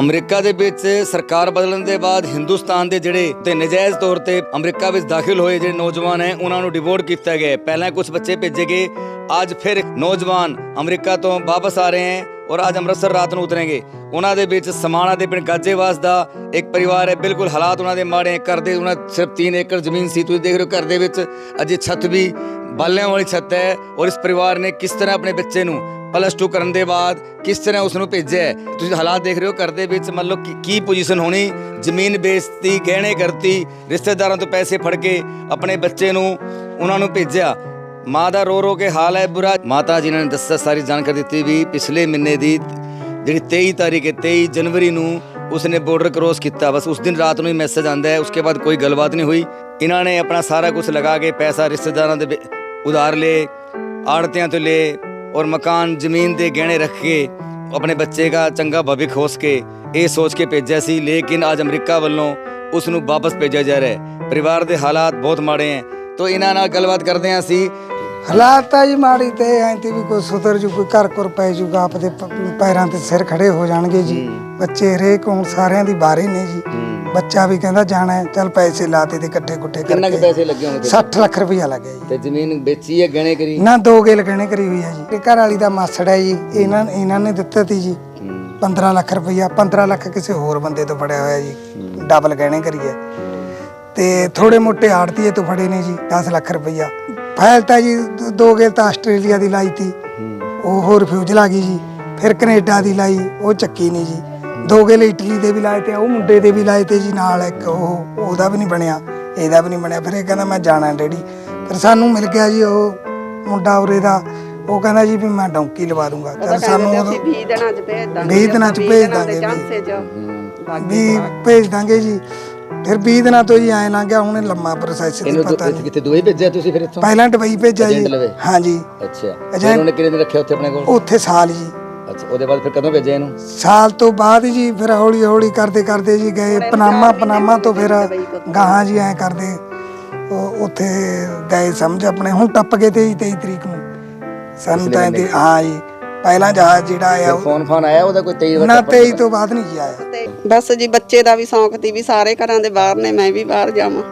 America ਦੇ ਵਿੱਚ ਸਰਕਾਰ ਬਦਲਣ ਦੇ ਬਾਅਦ ਹਿੰਦੁਸਤਾਨ ਦੇ ਜਿਹੜੇ ਤੇ ਨਜਾਇਜ਼ ਤੌਰ ਤੇ ਅਮਰੀਕਾ ਵਿੱਚ ਦਾਖਲ ਹੋਏ ਜਿਹੜੇ ਨੌਜਵਾਨ ਹੈ, ਉਹਨਾਂ ਨੂੰ ਡਿਵੋਰਟ ਕੀਤਾ ਗਿਆ ਹੈ। ਪਹਿਲਾਂ ਕੁਝ ਬੱਚੇ ਭੇਜੇ ਗਏ, ਅੱਜ ਫਿਰ ਨੌਜਵਾਨ ਅਮਰੀਕਾ ਤੋਂ ਵਾਪਸ ਆ ਰਹੇ ਹਨ ਔਰ ਅੱਜ ਅੰਮ੍ਰਿਤਸਰ ਰਾਤ ਨੂੰ ਉਤਰਨਗੇ ਉਹਨਾਂ ਦੇ ਵਿੱਚ ਸਮਾਣਾ ਦੇ ਪਿੰਡ ਗਾਜੇਵਾਸ ਦਾ ਇੱਕ ਪਰਿਵਾਰ ਹੈ, ਬਿਲਕੁਲ ਹਾਲਾਤ ਉਹਨਾਂ ਦੇ ਮਾੜੇ ਹੈ। ਘਰ ਦੇ ਉਹਨਾਂ ਸਿਰਫ 3 ਏਕੜ ਜ਼ਮੀਨ ਸੀ, ਤੁਸੀਂ ਦੇਖ ਰਹੇ ਹੋ ਘਰ ਦੇ ਵਿੱਚ ਅਜੇ ਛੱਤ ਵੀ, ਬਾਲਿਆਂ ਵਾਲੀ ਛੱਤ ਹੈ ਔਰ ਇਸ ਪਰਿਵਾਰ ਨੇ ਕਿਸ ਤਰ੍ਹਾਂ ਆਪਣੇ ਬੱਚੇ ਨੂੰ ਪਲੱਸ 2 ਕਰਨ ਦੇ ਬਾਅਦ ਕਿਸ ਤਰ੍ਹਾਂ ਉਸ ਨੂੰ ਭੇਜਿਆ ਤੁਸੀਂ ਹਾਲਾਤ ਦੇਖ ਰਹੇ ਹੋ, ਘਰ ਦੇ ਵਿੱਚ ਮੰਨ ਲਓ ਕੀ- ਕੀ ਪੋਜੀਸ਼ਨ ਹੋਣੀ? ਜ਼ਮੀਨ ਵੇਚਤੀ ਗਹਿਣੇ ਕਰਤੀ, ਰਿਸ਼ਤੇਦਾਰਾਂ ਤੋਂ ਪੈਸੇ ਫੜ ਕੇ ਆਪਣੇ ਬੱਚੇ ਨੂੰ, ਉਹਨਾਂ ਨੂੰ ਭੇਜਿਆ। ਮਾਂ ਦਾ ਰੋ ਰੋ ਕੇ ਹਾਲ ਹੈ ਬੁਰਾ। ਮਾਤਾ ਜੀ ਨੇ ਦੱਸਿਆ, ਸਾਰੀ ਜਾਣਕਾਰੀ ਦਿੱਤੀ ਵੀ ਪਿਛਲੇ ਮਹੀਨੇ ਦੀ ਜਿਹੜੀ 23 ਤਾਰੀਖ ਹੈ 23 ਜਨਵਰੀ ਨੂੰ ਉਸਨੇ ਬਾਰਡਰ ਕ੍ਰੋਸ ਕੀਤਾ। ਬਸ ਉਸ ਦਿਨ ਰਾਤ ਨੂੰ ਹੀ ਮੈਸੇਜ ਆਂਦਾ ਹੈ, ਉਸਕੇ ਬਾਅਦ ਕੋਈ ਗੱਲਬਾਤ ਨਹੀਂ ਹੋਈ। ਇਹਨਾਂ ਨੇ ਆਪਣਾ ਸਾਰਾ ਕੁਝ ਲਗਾ ਕੇ ਪੈਸਾ ਰਿਸ਼ਤੇਦਾਰਾਂ ਦੇ ਉਧਾਰ ਲਏ, ਆੜਤਿਆਂ ਤੋਂ ਲਏ ਔਰ ਮਕਾਨ ਜ਼ਮੀਨ ਦੇ ਗਹਿਣੇ ਰੱਖ ਕੇ ਆਪਣੇ ਬੱਚੇ ਦਾ ਚੰਗਾ ਭਵਿੱਖ ਹੋਸ ਕੇ ਇਹ ਸੋਚ ਕੇ ਭੇਜਿਆ ਸੀ ਲੇਕਿਨ ਅੱਜ ਅਮਰੀਕਾ ਵੱਲੋਂ ਉਸ ਨੂੰ ਵਾਪਸ ਭੇਜਿਆ ਜਾ ਰਿਹਾ ਹੈ। ਪਰਿਵਾਰ ਦੇ ਹਾਲਾਤ ਬਹੁਤ ਮਾੜੇ ਹੈ। ਤੋ ਇਹਨਾਂ ਨਾਲ ਗੱਲਬਾਤ ਕਰਦੇ ਹਾਂ ਅਸੀਂ। ਹਾਲਾਤ ਤਾਂ ਜੀ ਮਾੜੀ ਤੇ ਐਂ ਤੇ ਵੀ ਕੋਈ ਸੁਧਰ ਜੂ ਕੋਈ ਘਰ ਘਰ ਪੈ ਜੂਗਾ ਆਪਦੇ ਪ- ਪੈਰਾਂ ਤੇ ਸਿਰ ਖੜੇ ਹੋ ਜਾਣਗੇ ਜੀ। ਬੱਚੇ ਹਰੇਕ ਹੁਣ ਸਾਰਿਆਂ ਦੀ ਬਾਰੇ ਨੇ ਜੀ। ਬੱਚਾ ਵੀ ਕਹਿੰਦਾ ਜਾਣਾ ਹੈ, ਚੱਲ ਪੈਸੇ ਲਾਤੇ ਤੇ ਇਕੱਠੇ ਕੁੱਠੇ ਕਿੰਨਾ ਕੁ ਕਰਕੇ। ਪੈਸੇ ਲੱਗੇ ਹੋਣਗੇ? 60 ਲੱਖ ਰੁਪਇਆ ਲੱਗਿਆ ਜੀ। ਤੇ ਜ਼ਮੀਨ ਵੇਚੀ ਹੈ ਗਹਿਣੇ ਕਰੀ? ਨਾ ਦੋ ਗੇਲ ਗਹਿਣੇ ਕਰੀ ਹੋਈ ਹੈ ਜੀ। ਤੇ ਘਰ ਵਾਲੀ ਦਾ ਮਾਸੜ ਹੈ ਜੀ ਇਹਨਾਂ ਇਹਨਾਂ ਨੇ ਦਿੱਤਾ ਤੀ ਜੀ। 15 ਲੱਖ ਰੁਪਇਆ 15 ਲੱਖ ਕਿਸੇ ਹੋਰ ਬੰਦੇ ਤੋਂ ਫੜਿਆ ਹੋਇਆ ਜੀ। ਡਬਲ ਗਹਿਣੇ ਕਰੀਏ ਤੇ ਥੋੜੇ ਮੋਟੇ ਆੜਤੀਏ ਤੋਂ ਫੜੇ ਨੇ ਜੀ 10 ਲੱਖ ਰੁਪਇਆ ਫਾਈਲ ਤਾਂ ਜੀ ਦ- ਦੋ ਗੇਲ ਤਾਂ ਆਸਟ੍ਰੇਲੀਆ ਦੀ ਲਾਈ ਤੀ। ਉਹ ਹੋਰ ਰਿਫਿਊਜ਼ਲ ਆ ਗਈ ਜੀ। ਫਿਰ ਕੈਨੇਡਾ ਦੀ ਲਾਈ ਉਹ ਚੱਕੀ ਨਹੀਂ ਜੀ। ਦੋ ਗੇਲ ਇਟਲੀ ਦੇ ਵੀ ਲਾਏ ਤੇ ਉਹ ਮੁੰਡੇ ਦੇ ਵੀ ਲਾਏ ਤੇ ਜੀ ਨਾਲ ਇੱਕ ਉਹ ਉਹਦਾ ਵੀ ਨਹੀਂ ਬਣਿਆ ਇਹਦਾ ਵੀ ਨਹੀਂ ਬਣਿਆ। ਫਿਰ ਇਹ ਕਹਿੰਦਾ ਮੈਂ ਜਾਣਾ ਡੈਡੀ। ਫਿਰ ਸਾਨੂੰ ਮਿਲ ਗਿਆ ਜੀ ਉਹ ਮੁੰਡਾ ਉਰੇ ਦਾ। ਉਹ ਕਹਿੰਦਾ ਜੀ ਵੀ ਮੈਂ ਡੌਂਕੀ ਲਵਾ ਦੂੰਗਾ। ਚਲ ਸਾਨੂੰ ਉਦੋਂ 20 ਦਿਨਾਂ ਚ ਭੇਜ ਦਾਂਗੇ 20 ਦਿਨਾਂ ਚ ਭੇਜ ਦਾਂਗੇ ਚਾਂਸੇ ਚ। ਵੀ ਭੇਜ ਦਾਂਗੇ ਜੀ। ਫਿਰ 20 ਦਿਨਾਂ ਤੋਂ ਜੀ ਐਂ ਲੰਘ ਗਿਆ ਹੁਣ ਲੰਮਾ ਪ੍ਰੋਸੈਸ ਦੀ ਇਹਨੂੰ ਪਤਾ ਨਹੀਂ। ਕਿਤੇ ਦੁਬਈ ਭੇਜਿਆ ਤੁਸੀਂ ਫਿਰ ਇੱਥੋਂ? ਪਹਿਲਾਂ ਦੁਬਈ ਭੇਜਿਆ ਜੀ? ਹਾਂਜੀ। ਅੱਛਾ। ਏਜੰਟ- ਉਹਨੇ ਕਿੰਨੇ ਦਿਨ ਰੱਖਿਆ ਉੱਥੇ ਆਪਣੇ ਕੋਲ? ਉੱਥੇ ਸਾਲ ਜੀ। ਅੱਛਾ ਉਹਦੇ ਬਾਅਦ ਫਿਰ ਕਦੋਂ ਭੇਜਿਆ ਇਹਨੂੰ ਸਾਲ ਤੋਂ ਬਾਅਦ ਜੀ ਫਿਰ ਹੌਲੀ ਹੌਲੀ ਕਰਦੇ ਕਰਦੇ ਜੀ ਗਏ। ਪਨਾਮਾ ਪਨਾਮਾ ਤੋਂ ਫਿਰ ਗਾਹਾਂ ਜੀ ਐ ਕਰਦੇ। ਉਹ ਉੱਥੇ ਗਏ ਸਮਝ ਆਪਣੇ ਹੁਣ ਟੱਪ ਗਏ ਤੇ ਜੀ 23 ਤਰੀਕ ਨੂੰ। ਸਾਨੂੰ ਤਾਂ ਇਹਦੇ ਹਾਂ ਜੀ ਪਹਿਲਾਂ ਜਹਾਜ਼ ਜਿਹੜਾ ਆਇਆ ਉਹ- ਫੋਨ ਫੋਨ ਆਇਆ ਉਹਦਾ ਕੋਈ 23 ਵਾਰ ਨਾ 23 ਤੋਂ ਬਾਅਦ ਨਹੀਂ ਜੀ ਆਇਆ। ਬਸ ਜੀ ਬੱਚੇ ਦਾ ਵੀ ਸ਼ੌਂਕ ਤੀ ਵੀ ਸਾਰੇ ਘਰਾਂ ਦੇ ਬਾਹਰ ਨੇ ਮੈਂ ਵੀ ਬਾਹਰ ਜਾਵਾਂ।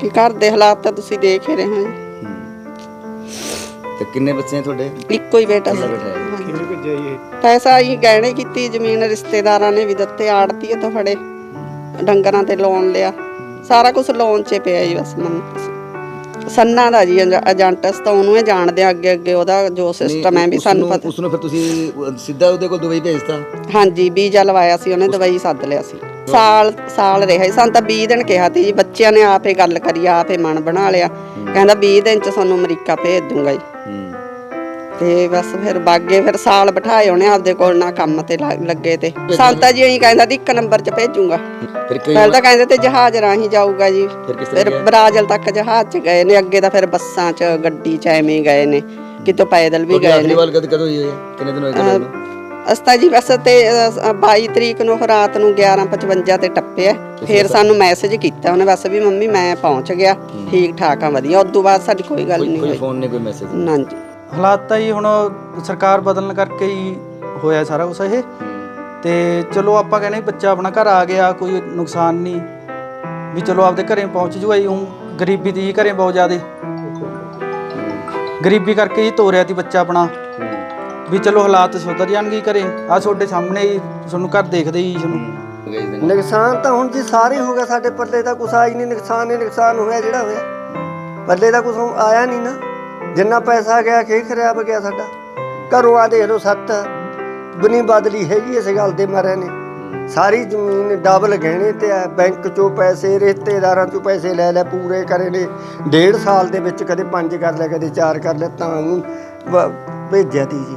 ਕਿ ਘਰ ਦੇ ਹਾਲਾਤ ਤਾਂ ਤੁਸੀਂ ਦੇਖ ਹੀ ਰਹੇ ਹੋ ਜੀ। ਤੇ ਕਿੰਨੇ ਬੱਚੇ ਨੇ ਤੁਹਾਡੇ? ਇੱਕੋ ਹੀ ਬੇਟਾ ਸੀ। ਬੇਟਾ ਹੈ? ਹਾਂਜੀ। ਪੈਸਾ ਹੀ ਗਹਿਣੇ ਕੀਤੀ ਜ਼ਮੀਨ ਰਿਸ਼ਤੇਦਾਰਾਂ ਨੇ ਵੀ ਦਿੱਤੇ ਆੜਤੀ ਤੋਂ ਫੜੇ। ਡੰਗਰਾਂ ਤੇ ਲੋਨ ਲਿਆ। ਸਾਰਾ ਕੁਝ ਲੋਨ 'ਚ ਪਿਆ ਜੀ ਬਸ ਮਨ ਸੰਨਾ ਦਾ ਜੀ ਏਜ- ਏਜੰਟ ਅਸੀਂ ਤਾਂ ਉਹਨੂੰ ਹੀ ਜਾਣਦੇ ਆ ਅੱਗੇ ਅੱਗੇ ਉਹਦਾ ਜੋ ਸਿਸਟਮ ਹੈ ਵੀ ਸਾਨੂੰ ਪਤਾ। ਉਸ ਨੂੰ ਫਿਰ ਤੁਸੀਂ ਅਹ, ਸਿੱਧਾ ਉਹਦੇ ਕੋਲ ਦੁਬਈ ਭੇਜਤਾ? ਹਾਂਜੀ ਵੀਜ਼ਾ ਲਵਾਇਆ ਸੀ ਉਹਨੇ ਦਵਾਈ ਸੱਦ ਲਿਆ ਸੀ। ਸਾਲ ਸਾਲ ਰਿਹਾ ਸਾਨੂੰ ਤਾਂ 20 ਦਿਨ ਕਿਹਾ ਸੀ ਜੀ ਬੱਚਿਆਂ ਨੇ ਆਪੇ ਗੱਲ ਕਰੀ ਆਪੇ ਮਨ ਬਣਾ ਲਿਆ। ਕਹਿੰਦਾ 20 ਦਿਨ ਚ ਤੁਹਾਨੂੰ ਅਮਰੀਕਾ ਭੇਜ ਦੂੰਗਾ ਜੀ। ਤੇ ਬਸ ਫਿਰ ਬਾਗੇ ਫਿਰ ਸਾਲ ਬਿਠਾਏ ਉਹਨੇ ਆਪਦੇ ਕੋਲ ਨਾ ਕੰਮ ਤੇ ਲੱਗ- ਲੱਗੇ ਤੇ। ਸੰਤਾ ਜੀ ਇਹੀ ਕਹਿੰਦਾ ਦੀ ਇੱਕ ਨੰਬਰ ਚ ਭੇਜੂਗਾ। ਫਿਰ ਕਈ ਪਹਿਲਾਂ ਤਾਂ ਕਹਿੰਦੇ ਤੇ ਜਹਾਜ਼ ਰਾਹੀਂ ਜਾਊਗਾ ਜੀ। ਫਿਰ ਕਿਸ ਤਰ੍ਹਾਂ ਫਿਰ ਬ੍ਰਾਜ਼ਿਲ ਤੱਕ ਜਹਾਜ਼ ਚ ਗਏ ਨੇ ਅੱਗੇ ਤਾਂ ਫਿਰ ਬੱਸਾਂ ਚ ਗੱਡੀ ਚ ਐਵੇਂ ਗਏ ਨੇ। ਕਿਤੋਂ ਪੈਦਲ ਵੀ ਗਏ ਆਖਰੀ ਨੇ। ਵਾਰ ਕਦ ਕਦੋਂ ਹੋਈ ਹੈ ਕਿੰਨੇ ਦਿਨ ਹੋਏ ਕਦੋਂ ਅਸਤਾ ਜੀ ਵੈਸੇ ਤੇ ਅ, 22 ਤਰੀਕ ਨੂੰ ਉਹ ਰਾਤ ਨੂੰ 11:55 ਤੇ ਟੱਪਿਆ। ਫਿਰ ਸਾਨੂੰ ਮੈਸੇਜ ਕੀਤਾ ਉਹਨੇ ਬਸ ਵੀ ਮੰਮੀ ਮੈਂ ਪਹੁੰਚ ਗਿਆ। ਠੀਕ ਠਾਕ ਆ ਵਧੀਆ। ਉਦੋਂ ਬਾਅਦ ਸਾਡੀ ਕੋਈ ਗੱਲ ਨਹੀਂ ਕੋਈ ਹੋਈ। ਫੋਨ ਨਹੀਂ ਕੋਈ ਮੈਸੇਜ ਨਾ ਜੀ ਹਾਲਾਤ ਤਾਂ ਜੀ ਹੁਣ ਸਰਕਾਰ ਬਦਲਣ ਕਰਕੇ ਹੀ ਹੋਇਆ ਸਾਰਾ ਕੁਝ ਇਹ। ਤੇ ਚਲੋ ਆਪਾਂ ਕਹਿੰਦੇ ਬੱਚਾ ਆਪਣਾ ਘਰ ਆ ਗਿਆ ਕੋਈ ਨੁਕਸਾਨ ਨਹੀਂ। ਵੀ ਚਲੋ ਆਪਦੇ ਘਰੇ ਪਹੁੰਚ ਜੂਗਾ ਜੀ ਹੁਣ ਗਰੀਬੀ ਦੀ ਘਰੇ ਬਹੁਤ ਜ਼ਿਆਦੇ। ਗਰੀਬੀ ਕਰਕੇ ਹੀ ਤੋਰਿਆ ਤੀ ਬੱਚਾ ਆਪਣਾ। ਵੀ ਚਲੋ ਹਾਲਾਤ ਸੁਧਰ ਜਾਣਗੇ ਘਰੇ। ਆ ਤੁਹਾਡੇ ਸਾਹਮਣੇ ਹੀ ਤੁਹਾਨੂੰ ਘਰ ਦੇਖਦੇ ਹੀ ਤੁਹਾਨੂੰ। ਨੁਕਸਾਨ ਤਾਂ ਹੁਣ ਜੀ ਸਾਰੇ ਹੋ ਗਿਆ ਸਾਡੇ ਪੱਲੇ ਦਾ ਕੁਛ ਆਈ ਨਹੀਂ, ਨੁਕਸਾਨ ਹੀ ਨੁਕਸਾਨ ਹੋਇਆ ਜਿਹੜਾ ਹੋਇਆ। ਪੱਲੇ ਦਾ ਕੁਛ ਆਇਆ ਨਹੀਂ ਨਾ। ਜਿੰਨਾ ਪੈਸਾ ਗਿਆ, ਖੇ ਖਰਾਬ ਗਿਆ ਸਾਡਾ। ਘਰੋਂ ਆ ਦੇਖ ਲਓ ਸੱਤ। ਬਣੀ ਬਦਲੀ ਹੈਗੀ ਇਸ ਗੱਲ ਦੇ ਮਾਰੇ ਨੇ। ਸਾਰੀ ਜ਼ਮੀਨ ਡਬਲ ਗਹਿਣੇ ਤੇ ਆ, ਬੈਂਕ ਚੋਂ ਪੈਸੇ, ਰਿਸ਼ਤੇਦਾਰਾਂ ਚੋਂ ਪੈਸੇ ਲੈ ਲੈ, ਪੂਰੇ ਕਰੇ ਨੇ। ਡੇਢ ਸਾਲ ਦੇ ਵਿੱਚ ਕਦੇ ਪੰਜ ਕਰ ਲਿਆ, ਕਦੇ ਚਾਰ ਕਰ ਲਿਆ, ਤਾਂ ਉਹਨੂੰ ਵ- ਭੇਜਿਆ ਤੀ ਜੀ।